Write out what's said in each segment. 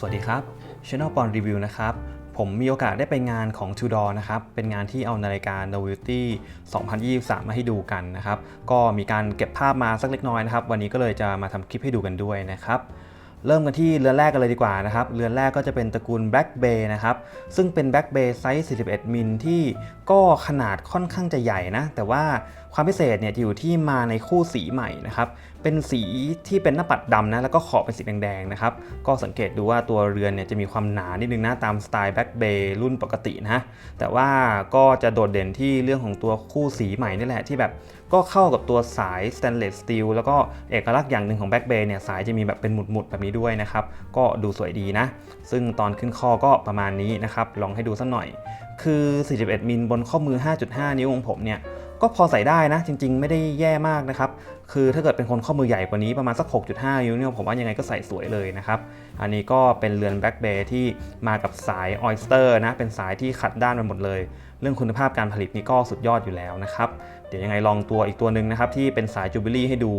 สวัสดีครับ Channel ปอนรีวิวนะครับ ผมมีโอกาสได้ไปงานของ Tudor นะครับ เป็นงานที่เอานาฬิกา Novelty 2023 มาให้ดูกันนะครับ ก็มีการเก็บภาพมาสักเล็กน้อยนะครับ วันนี้ก็เลยจะมาทำคลิปให้ดูกันด้วยนะครับ เริ่มกันที่เรือนแรกกันเลยดีกว่านะครับ เรือนแรกก็จะเป็นตระกูล Black Bay นะครับ ซึ่งเป็น Black Bay ไซส์ 41 มิลที่ก็ขนาดค่อนข้างจะใหญ่นะ แต่ว่าความพิเศษเนี่ยอยู่ที่มาในคู่สีใหม่นะครับ เป็นสีที่เป็นหน้าปัดดำนะ แล้วก็ขอบเป็นสีแดงๆนะครับ ก็สังเกตดูว่าตัวเรือนเนี่ยจะมีความหนานิดนึงนะตามสไตล์ Black Bay รุ่นปกตินะ แต่ว่าก็จะโดดเด่นที่เรื่องของตัวคู่สีใหม่นี่แหละที่แบบ ก็เข้ากับตัวสาย stainless steel แล้วก็เอกลักษณ์อย่างหนึ่งของ Black Bay เนี่ยสายจะมีแบบเป็นหมุดๆแบบนี้ด้วยนะครับ ก็ดูสวยดีนะ ซึ่งตอนขึ้นข้อก็ประมาณนี้นะครับ ลองให้ดูสักหน่อย คือ 41 มิลบนข้อมือ 5.5 นิ้วของผมเนี่ย ก็พอใส่ได้นะ จริง ๆ ไม่ได้แย่มากนะครับ คือถ้าเกิดเป็นคนข้อมือใหญ่กว่านี้ประมาณสัก 6.5นิ้วเนี่ยผมว่ายังไงก็ใส่สวยเลยนะครับ อันนี้ก็เป็นเรือน Black Bay ที่มากับสาย Oyster นะ เป็นสายที่ขัดด้านไปหมดเลย เรื่องคุณภาพการผลิตนี่ก็สุดยอดอยู่แล้วนะครับ เดี๋ยวยังไงลองตัวอีกตัวหนึ่งนะครับ ที่เป็นสายจูบิลี่ให้ดู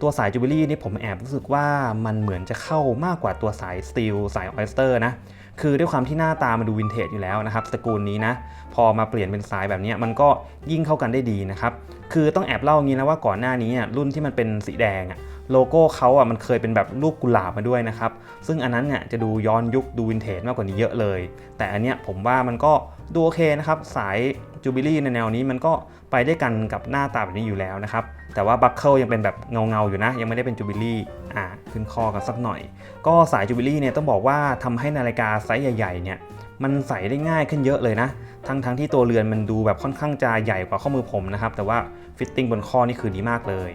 ตัวสายจูบิลี่นี่ผมแอบรู้สึกว่ามันเหมือนจะเข้ามากกว่าตัวสายสตีลสายออยสเตอร์นะ คือด้วยความที่หน้าตามันดูวินเทจอยู่แล้วนะครับตระกูลนี้นะพอมาเปลี่ยนเป็นสายแบบนี้มันก็ยิ่งเข้ากันได้ดีนะครับคือต้องแอบเล่างี้นะว่าก่อนหน้านี้อะรุ่นที่มันเป็นสีแดงอะโลโก้เขาอะมันเคยเป็นแบบรูปกุหลาบมาด้วยนะครับ ซึ่งอันนั้นเนี่ยจะดูย้อนยุคดูวินเทจมากกว่านี้เยอะเลย แต่อันเนี้ยผมว่ามันก็ดูโอเคนะครับ สายจูบิลี่ในแนวนี้มันก็ไปได้กันกับหน้าตาแบบนี้อยู่แล้วนะครับ แต่ว่าบัคเคิลยังเป็นแบบเงาๆอยู่นะ ยังไม่ได้เป็นจูบิลี่อ่าขึ้นคอกันสักหน่อย ก็สายจูบิลี่เนี่ยต้องบอกว่าทำให้นาฬิกาไซส์ใหญ่ๆเนี่ยมันใส่ได้ง่ายขึ้นเยอะเลยนะ ทั้งทั้งที่ตัวเรือนมันดูแบบค่อนข้างจะใหญ่กว่าข้อมือผมนะครับ แต่ว่าฟิตติ้งบนข้อนี่คือดีมากเลย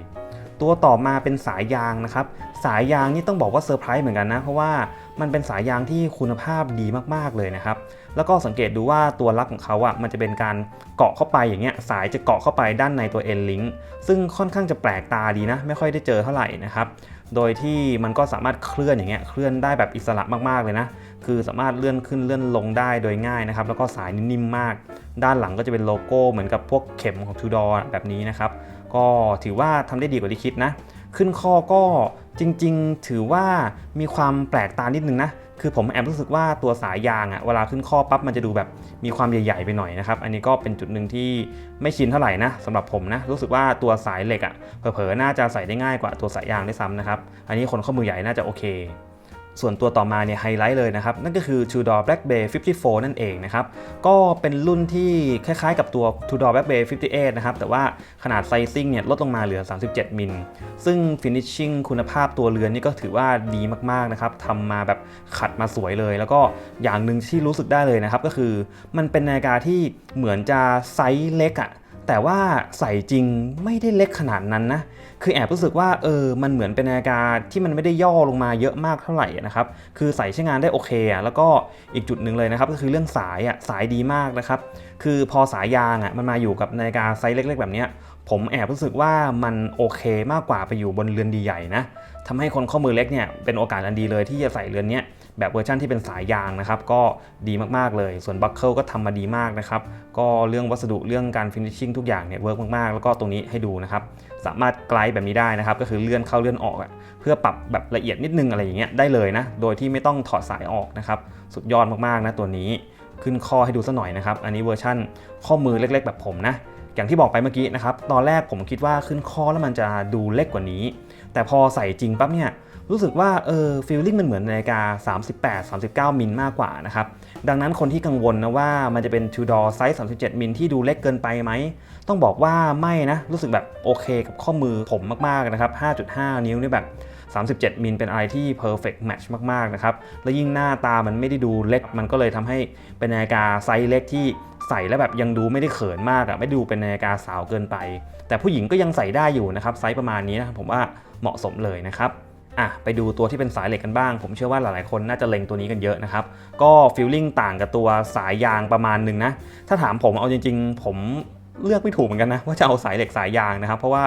ตัวต่อมาเป็นสายยางนะครับ สายยางนี่ต้องบอกว่าเซอร์ไพรส์เหมือนกันนะ เพราะว่า มันเป็นสายยางที่คุณภาพดีมากๆเลยนะครับ แล้วก็สังเกตดูว่าตัวลักของเขาอะ่ะมันจะเป็นการเกาะเข้าไปอย่างเงี้ยสายจะเกาะเข้าไปด้านในตัวเอ็นลิงซึ่งค่อนข้างจะแปลกตาดีนะ ไม่ค่อยได้เจอเท่าไหร่นะครับ โดยที่มันก็สามารถเคลื่อนอย่างเงี้ยเคลื่อนได้แบบอิสระมากๆเลยนะ คือสามารถเลื่อนขึ้นเลื่อนลงได้โดยง่ายนะครับ แล้วก็สายนิ่มมาก ด้านหลังก็จะเป็นโลโก้เหมือนกับพวกเข็มของ Tudor แบบนี้นะครับ ก็ถือว่าทำได้ดีกว่าที่คิดนะ ขึ้นข้อก็จริงๆ ถือว่ามีความแปลกตานิดนึงนะ คือผมแอบรู้สึกว่าตัวสายยางอะเวลาขึ้นข้อปั๊บมันจะดูแบบมีความใหญ่ๆไปหน่อยนะครับ อันนี้ก็เป็นจุดหนึ่งที่ไม่ชินเท่าไหร่นะสำหรับผมนะ รู้สึกว่าตัวสายเหล็กอะเผลอๆน่าจะใส่ได้ง่ายกว่าตัวสายยางด้วยซ้ำนะครับ อันนี้คนข้อมือใหญ่น่าจะโอเค ส่วนตัวต่อมาเนี่ยไฮไลท์เลยนะครับ นั่นก็คือ Tudor Black Bay 54 นั่นเองนะครับ ก็เป็นรุ่นที่คล้ายๆกับตัว Tudor Black Bay 58 นะครับ แต่ว่าขนาดไซซิ่งเนี่ยลดลงมาเหลือ 37 มิล ซึ่ง Finishing คุณภาพตัวเรือนนี่ก็ถือว่าดีมากๆนะครับทำมาแบบขัดมาสวยเลย แล้วก็อย่างหนึ่งที่รู้สึกได้เลยนะครับ ก็คือมันเป็นนาฬิกาที่เหมือนจะไซส์เล็กอะ แต่ว่าใส่จริงไม่ได้เล็กขนาดนั้นนะ คือแอบรู้สึกว่าเออ มันเหมือนเป็นนาฬิกาที่มันไม่ได้ย่อลงมาเยอะมากเท่าไหร่นะครับ คือใส่ใช้งานได้โอเคอะ แล้วก็อีกจุดหนึ่งเลยนะครับ ก็คือเรื่องสายอะ สายดีมากนะครับ คือพอสายยางอะ มันมาอยู่กับนาฬิกาไซส์เล็ก ๆ แบบเนี้ย ผมแอบรู้สึกว่ามันโอเคมากกว่าไปอยู่บนเรือนดีใหญ่นะทำให้คนข้อมือเล็กเนี่ยเป็นโอกาสอันดีเลยที่จะใส่เรือนเนี้ย แบบเวอร์ชันที่เป็นสายยางนะครับ ก็ดีมากๆเลย ส่วนบัคเคิลก็ทำมาดีมากนะครับ ก็เรื่องวัสดุเรื่องการฟินิชชิ่งทุกอย่างเนี่ยเวิร์กมากๆ แล้วก็ตรงนี้ให้ดูนะครับ สามารถไกลแบบนี้ได้นะครับ ก็คือเลื่อนเข้าเลื่อนออกอะเพื่อปรับแบบละเอียดนิดนึงอะไรอย่างเงี้ยได้เลยนะ โดยที่ไม่ต้องถอดสายออกนะครับ สุดยอดมากๆนะตัวนี้ ขึ้นข้อให้ดูสักหน่อยนะครับ อันนี้เวอร์ชั่นข้อมือเล็ก ๆ แบบผมนะอย่างที่บอกไปเมื่อกี้นะครับ ตอนแรกผมคิดว่าขึ้นข้อแล้วมันจะดูเล็กกว่านี้ แต่พอใส่จริงปั๊บเนี่ย รู้สึกว่าเออฟีลลิ่งมันเหมือนนาฬิกา 38 39 มิลมากกว่านะครับ ดังนั้นคนที่กังวลนะว่ามันจะเป็น Tudor ไซส์ 37 มิลที่ดูเล็กเกินไปไหม ต้องบอกว่าไม่นะ รู้สึกแบบโอเคกับข้อมือผมมากๆนะครับ 5.5 นิ้วนี่แบบ 37 มิลเป็นอะไรที่ perfect match มากๆนะครับ และยิ่งหน้าตามันไม่ได้ดูเล็ก มันก็เลยทำให้เป็นนาฬิกาไซส์เล็กที่ใส่แล้วแบบยังดูไม่ได้เขินมากอะไม่ดูเป็นนาฬิกาสาวเกินไป แต่ผู้หญิงก็ยังใส่ได้อยู่นะครับไซส์ประมาณนี้นะผมว่าเหมาะสมเลยนะครับ อะไปดูตัวที่เป็นสายเหล็กกันบ้าง ผมเชื่อว่าหลายๆคนน่าจะเล็งตัวนี้กันเยอะนะครับ ก็ฟีลลิ่งต่างกับตัวสายยางประมาณหนึ่งนะ ถ้าถามผมเอาจริง ๆ ผมเลือกไม่ถูกเหมือนกันนะว่าจะเอาสายเหล็กสายยางนะครับ เพราะว่า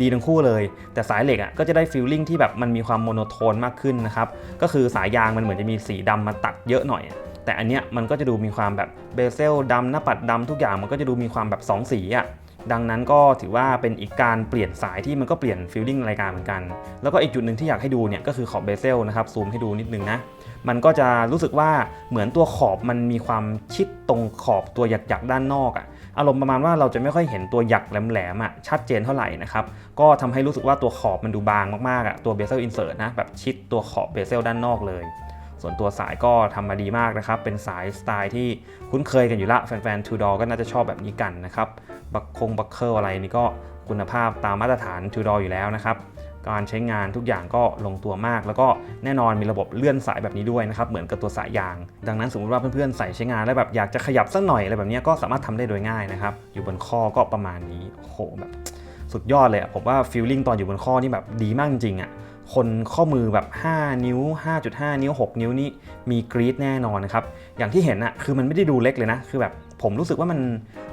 ดีทั้งคู่เลย แต่สายเหล็กอะก็จะได้ฟีลลิ่งที่แบบมันมีความโมโนโทนมากขึ้นนะครับก็คือสายยางมันเหมือนจะมีสีดำมาตัดเยอะหน่อย แต่อันเนี้ยมันก็จะดูมีความแบบเบเซลดำหน้าปัดดำทุกอย่างมันก็จะดูมีความแบบสองสีอะ ดังนั้นก็ถือว่าเป็นอีกการเปลี่ยนสายที่มันก็เปลี่ยนฟิลลิ่งรายการเหมือนกัน แล้วก็อีกจุดหนึ่งที่อยากให้ดูเนี่ยก็คือขอบเบเซลนะครับซูมให้ดูนิดนึงนะ มันก็จะรู้สึกว่าเหมือนตัวขอบมันมีความชิดตรงขอบตัวหยักๆด้านนอกอะอารมณ์ประมาณว่าเราจะไม่ค่อยเห็นตัวหยักแหลมๆอะชัดเจนเท่าไหร่นะครับ ก็ทำให้รู้สึกว่าตัวขอบมันดูบางมากๆอะตัวเบเซลอินเสิร์ตนะแบบชิดตัวขอบเบเซลด้านนอกเลย ส่วนตัวสายก็ทำมาดีมากนะครับ เป็นสายสไตล์ที่คุ้นเคยกันอยู่ละแฟนๆทูดอก็น่าจะชอบแบบนี้กันนะครับ บักคงบักเคิลอะไรนี่ก็คุณภาพตามมาตรฐานทูดออยู่แล้วนะครับ การใช้งานทุกอย่างก็ลงตัวมาก แล้วก็แน่นอนมีระบบเลื่อนสายแบบนี้ด้วยนะครับ เหมือนกับตัวสายยาง ดังนั้นสมมติว่าเพื่อนๆใส่ใช้งานแล้วแบบอยากจะขยับสักหน่อยอะไรแบบนี้ก็สามารถทำได้โดยง่ายนะครับ อยู่บนข้อก็ประมาณนี้โอ้โหแบบสุดยอดเลยผมว่าฟีลลิ่งตอนอยู่บนข้อนี่แบบดีมากจริงๆอะ คนข้อมือแบบ 5 นิ้ว 5.5 นิ้ว 6 นิ้วนี่มีกรีดแน่นอนนะครับ อย่างที่เห็นอะคือมันไม่ได้ดูเล็กเลยนะ คือแบบ ผมรู้สึกว่ามัน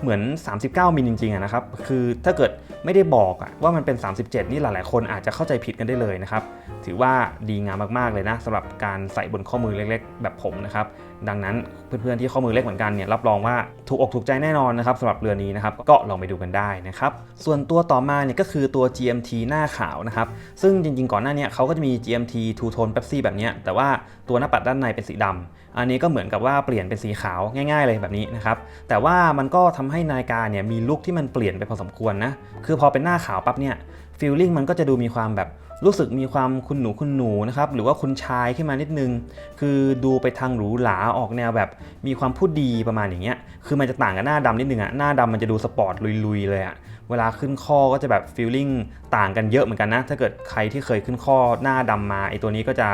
เหมือน 39มิลจริงๆนะครับ คือถ้าเกิดไม่ได้บอกว่ามันเป็น 37 นี่หลายๆ คนอาจจะเข้าใจผิดกันได้เลยนะครับ ถือว่าดีงามมากๆเลยนะสำหรับการใส่บนข้อมือเล็กๆ แบบผมนะครับ ดังนั้นเพื่อนๆที่ข้อมือเล็กเหมือนกันเนี่ยรับรองว่าถูกอกถูกใจแน่นอนนะครับสำหรับเรือนนี้นะครับก็ลองไปดูกันได้นะครับ ส่วนตัวต่อมาเนี่ยก็คือตัว GMT หน้าขาวนะครับ ซึ่งจริงๆ ก่อนหน้านี้เขาก็จะมี GMT Two Tone Pepsi แบบนี้แต่ว่าตัวหน้าปัดด้านในเป็นสีดำ อันนี้ก็เหมือนกับว่าเปลี่ยนเป็นสีขาวง่าย ๆ เลยแบบนี้นะครับ แต่ว่ามันก็ทำให้นาฬิกาเนี่ยมีลุคที่มันเปลี่ยนไปพอสมควรนะ คือพอเป็นหน้าขาวปั๊บเนี่ยฟีลลิ่งมันก็จะดูมีความแบบรู้สึกมีความคุณหนูคุณหนูนะครับ หรือว่าคุณชายขึ้นมานิดนึง คือดูไปทางหรูหราออกแนวแบบ มีความพูดดีประมาณอย่างเงี้ย คือมันจะต่างกับหน้าดำนิดนึงอะหน้าดำมันจะดูสปอร์ตลุยๆเลยอะ เวลาขึ้นข้อก็จะแบบฟีลลิ่งต่างกันเยอะเหมือนกันนะ ถ้าเกิดใครที่เคยขึ้นข้อหน้าดำมาไอตัวนี้ก็จะ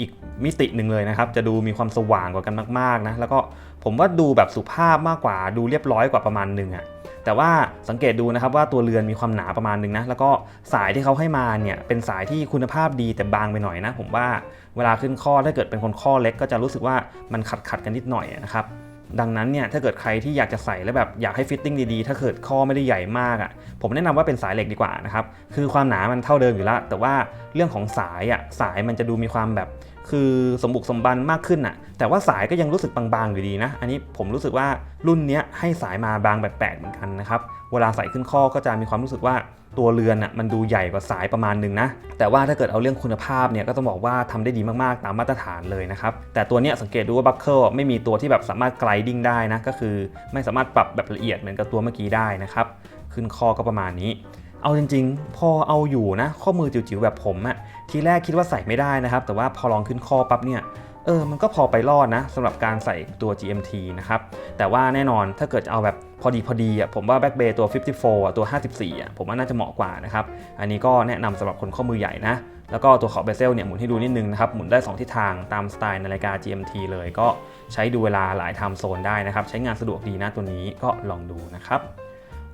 อีกมิติหนึ่งเลยนะครับ จะดูมีความสว่างกว่ากันมากๆนะ แล้วก็ผมว่าดูแบบสุภาพมากกว่าดูเรียบร้อยกว่าประมาณหนึ่งอะแต่ว่าสังเกตดูนะครับว่าตัวเรือนมีความหนาประมาณหนึงนะแล้วก็สายที่เขาให้มาเนี่ยเป็นสายที่คุณภาพดีแต่บางไปหน่อยนะ ผมว่าเวลาขึ้นข้อถ้าเกิดเป็นคนข้อเล็กก็จะรู้สึกว่ามันขัดขัดกันนิดหน่อยนะครับ ดังนั้นเนี่ยถ้าเกิดใครที่อยากจะใส่แล้วแบบอยากให้ฟิตติ้งดีๆ ถ้าเกิดข้อไม่ได้ใหญ่มากอะ่ะผมแนะนำว่าเป็นสายเหล็กดีกว่านะครับคือความหนามันเท่าเดิมอยู่แล้วแต่ว่าเรื่องของสายอะ่ะสายมันจะดูมีความแบบคือสมบุกสมบันมากขึ้นน่ะ แต่ว่าสายก็ยังรู้สึกบางๆอยู่ดีนะ อันนี้ผมรู้สึกว่ารุ่นเนี้ยให้สายมาบางแปลกๆเหมือนกันนะครับ เวลาใส่ขึ้นข้อก็จะมีความรู้สึกว่าตัวเรือนน่ะมันดูใหญ่กว่าสายประมาณหนึงนะ แต่ว่าถ้าเกิดเอาเรื่องคุณภาพเนี่ยก็ต้องบอกว่าทำได้ดีมากๆ ตามมาตรฐานเลยนะครับ แต่ตัวเนี้ยสังเกตดูว่าบัคเกิลไม่มีตัวที่แบบสามารถไกลดิ้งได้นะ ก็คือไม่สามารถปรับแบบละเอียดเหมือนกับตัวเมื่อกี้ได้นะครับ ขึ้นข้อก็ประมาณนี้ เอาจริงๆ พอเอาอยู่นะ ข้อมือจิ๋วๆแบบผมอะทีแรกคิดว่าใส่ไม่ได้นะครับ แต่ว่าพอลองขึ้นข้อปั๊บเนี่ย เออมันก็พอไปรอดนะสำหรับการใส่ตัว GMT นะครับ แต่ว่าแน่นอนถ้าเกิดจะเอาแบบพอดีพอดีอะผมว่า Back Bay ตัว 54อะตัว 54อะผมว่าน่าจะเหมาะกว่านะครับ อันนี้ก็แนะนำสำหรับคนข้อมือใหญ่นะ แล้วก็ตัวขอบเบเซลเนี่ยหมุนให้ดูนิดนึงนะครับ หมุนได้ 2 ทิศทางตามสไตล์นาฬิกา GMT เลยก็ใช้ดูเวลาหลายไทม์โซนได้นะครับ ใช้งานสะดวกดีนะตัวนี้ก็ลองดูนะครับ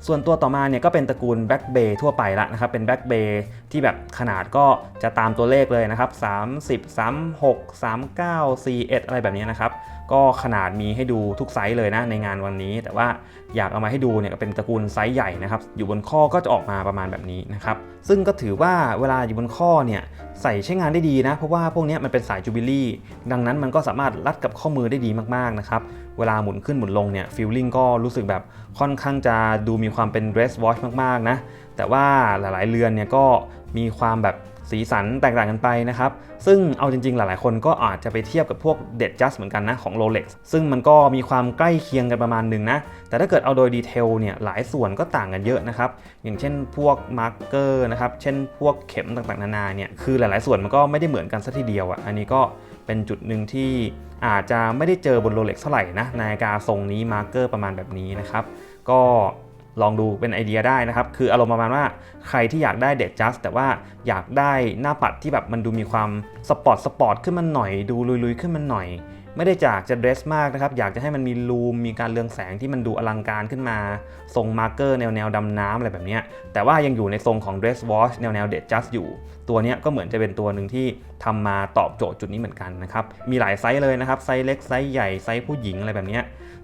ส่วนตัวต่อมาเนี่ยก็เป็นตระกูล Back Bay ทั่วไปละนะครับ เป็น Back Bay ที่แบบขนาดก็จะตามตัวเลขเลยนะครับ 30 36 39 41 อะไรแบบนี้นะครับ ก็ขนาดมีให้ดูทุกไซส์เลยนะในงานวันนี้ แต่ว่า อยากเอามาให้ดูเนี่ยก็เป็นตระกูลไซส์ใหญ่นะครับ อยู่บนข้อก็จะออกมาประมาณแบบนี้นะครับ ซึ่งก็ถือว่าเวลาอยู่บนข้อเนี่ยใส่ใช้งานได้ดีนะ เพราะว่าพวกนี้มันเป็นสายจูบิลี่ ดังนั้นมันก็สามารถรัดกับข้อมือได้ดีมากๆนะครับ เวลาหมุนขึ้นหมุนลงเนี่ยฟีลลิ่งก็รู้สึกแบบค่อนข้างจะดูมีความเป็น dress watch มากๆนะ แต่ว่าหลายๆเรือนเนี่ยก็มีความแบบ สีสันแตกต่างกันไปนะครับ ซึ่งเอาจริงๆ หลายๆ คนก็อาจจะไปเทียบกับพวกเด็ดจัสเหมือนกันนะของ Rolex ซึ่งมันก็มีความใกล้เคียงกันประมาณหนึ่งนะ แต่ถ้าเกิดเอาโดยดีเทลเนี่ยหลายส่วนก็ต่างกันเยอะนะครับ อย่างเช่นพวกมาร์กเกอร์นะครับ เช่นพวกเข็มต่างๆ นานาเนี่ย คือหลายๆ ส่วนมันก็ไม่ได้เหมือนกันสัทีเดียวอะ อันนี้ก็เป็นจุดหนึ่งที่อาจจะไม่ได้เจอบน Rolex เท่าไหร่นะนาฬิกาทรงนี้มาร์กเกอร์ประมาณแบบนี้นะครับ ก็ ลองดูเป็นไอเดียได้นะครับ คืออารมณ์ประมาณว่าใครที่อยากได้เด็ดจัสแต่ว่าอยากได้หน้าปัดที่แบบมันดูมีความสปอร์ตสปอร์ตขึ้นมาหน่อย ดูลุยๆ ขึ้นมาหน่อย ไม่ได้จากจะเดรสมากนะครับ อยากจะให้มันมีลูม มีการเรืองแสงที่มันดูอลังการขึ้นมา ทรงมาร์กเกอร์แนวแนวดำน้ำอะไรแบบนี้ แต่ว่ายังอยู่ในทรงของ dress watch แนวแนวเด็ดจัสอยู่ ตัวนี้ก็เหมือนจะเป็นตัวหนึ่งที่ทำมาตอบโจทย์จุดนี้เหมือนกันนะครับ มีหลายไซส์เลยนะครับ ไซส์เล็ก ไซส์ใหญ่ ไซส์ผู้หญิงอะไรแบบนี้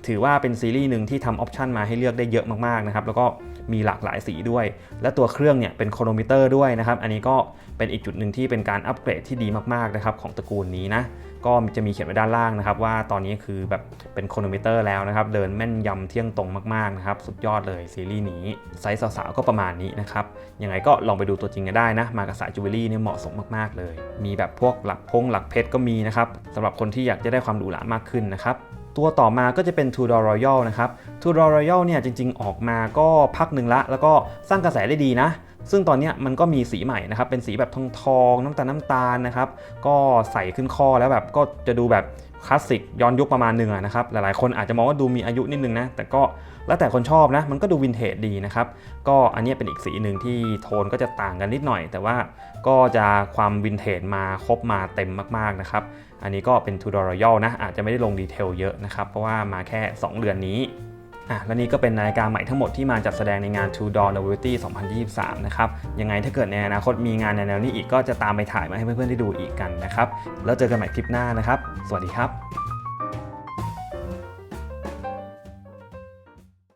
ถือว่าเป็นซีรีส์หนึ่งที่ทำออปชันมาให้เลือกได้เยอะมากๆนะครับ แล้วก็มีหลากหลายสีด้วย และตัวเครื่องเนี่ยเป็นโครโนมิเตอร์ด้วยนะครับ อันนี้ก็เป็นอีกจุดหนึ่งที่เป็นการอัปเกรดที่ดีมากๆนะครับของตระกูลนี้นะ ก็จะมีเขียนไว้ด้านล่างนะครับ ว่าตอนนี้คือแบบเป็นโคโนมิเตอร์แล้วนะครับ เดินแม่นยำเที่ยงตรงมากๆนะครับ สุดยอดเลยซีรีส์นี้ ไซส์สาวๆก็ประมาณนี้นะครับ ยังไงก็ลองไปดูตัวจริงกันได้นะ มากับสายจูเวลรี่เนี่ยเหมาะสมมากๆเลย มีแบบพวกหลักพงหลักเพชรก็มีนะครับสำหรับคนที่อยากจะได้ความหรูหรามากขึ้นนะครับตัวต่อมาก็จะเป็น Tudor Royal นะครับ Tudor Royal เนี่ยจริงๆ ออกมาก็พักหนึ่งละ แล้วก็สร้างกระแสได้ดีนะ ซึ่งตอนนี้มันก็มีสีใหม่นะครับ เป็นสีแบบทองทองน้ำตาลน้ำตาลนะครับ ก็ใส่ขึ้นข้อแล้วแบบก็จะดูแบบคลาสสิกย้อนยุคประมาณหนึ่งนะครับ หลายๆ คนอาจจะมองว่าดูมีอายุนิดนึงนะ แต่ก็แล้วแต่คนชอบนะ มันก็ดูวินเทจดีนะครับ ก็อันนี้เป็นอีกสีหนึ่งที่โทนก็จะต่างกันนิดหน่อย แต่ว่าก็จะความวินเทจมาครบมาเต็มมากๆนะครับ อันนี้ก็เป็น Tudor Royal นะ อาจจะไม่ได้ลงดีเทลเยอะนะครับ เพราะว่ามาแค่ 2 เดือนนี้ อะและนี่ก็เป็นนาฬิกาใหม่ทั้งหมดที่มาจัดแสดงในงาน Two Door Novelty 2023 นะครับ ยังไงถ้าเกิดในอนาคตมีงานแนวนี้อีกก็จะตามไปถ่ายมาให้เพื่อนๆได้ดูอีกกันนะครับ แล้วเจอกันใหม่คลิปหน้านะครับ สวัสดีครับ